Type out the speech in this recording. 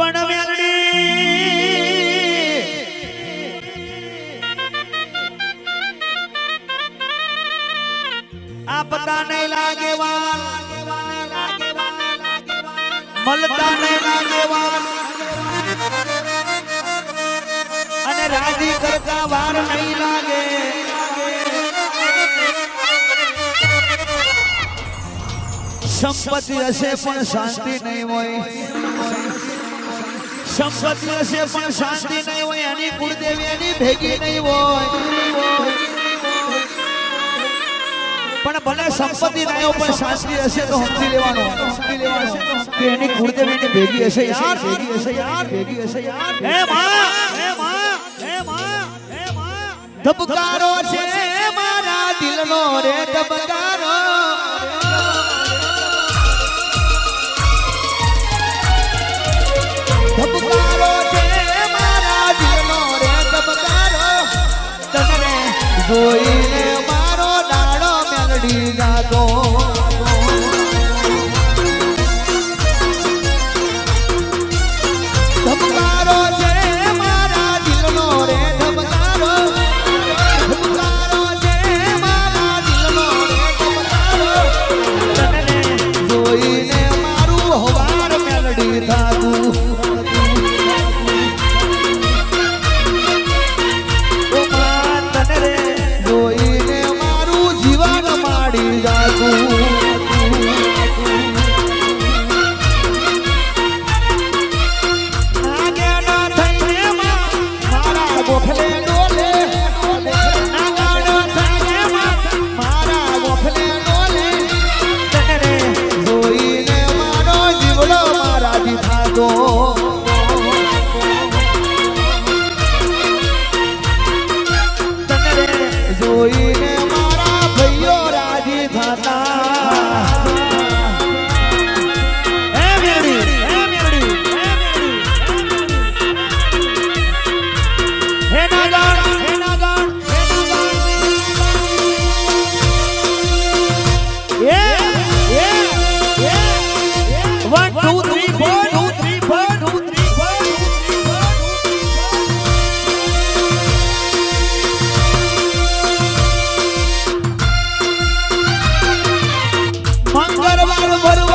પણ આ પતા નહીં લાગે વાલ નહીં લાગે અને રાજી કરતા વાર નહીં લાગે. સંપત્તિ હશે પણ શાંતિ નહીં હોય. સંપત્તિ હશે પણ શાંતિ નહીં હોય એની કુળદેવી એની ભેગી નહીં હોય. પણ ભલે સંપત્તિ ના હોય પણ શાંતિ હશે તો સમજી લેવાનું. સમજી લેવાનું કે એની કુળદેવી ની ભેગી હશે યાર ભેગી હશે યાર ભેગી હશે યાર હે માં હે માં હે માં હે માં ધબકારો છે મારા દિલનો રે ધબકારો. ভরব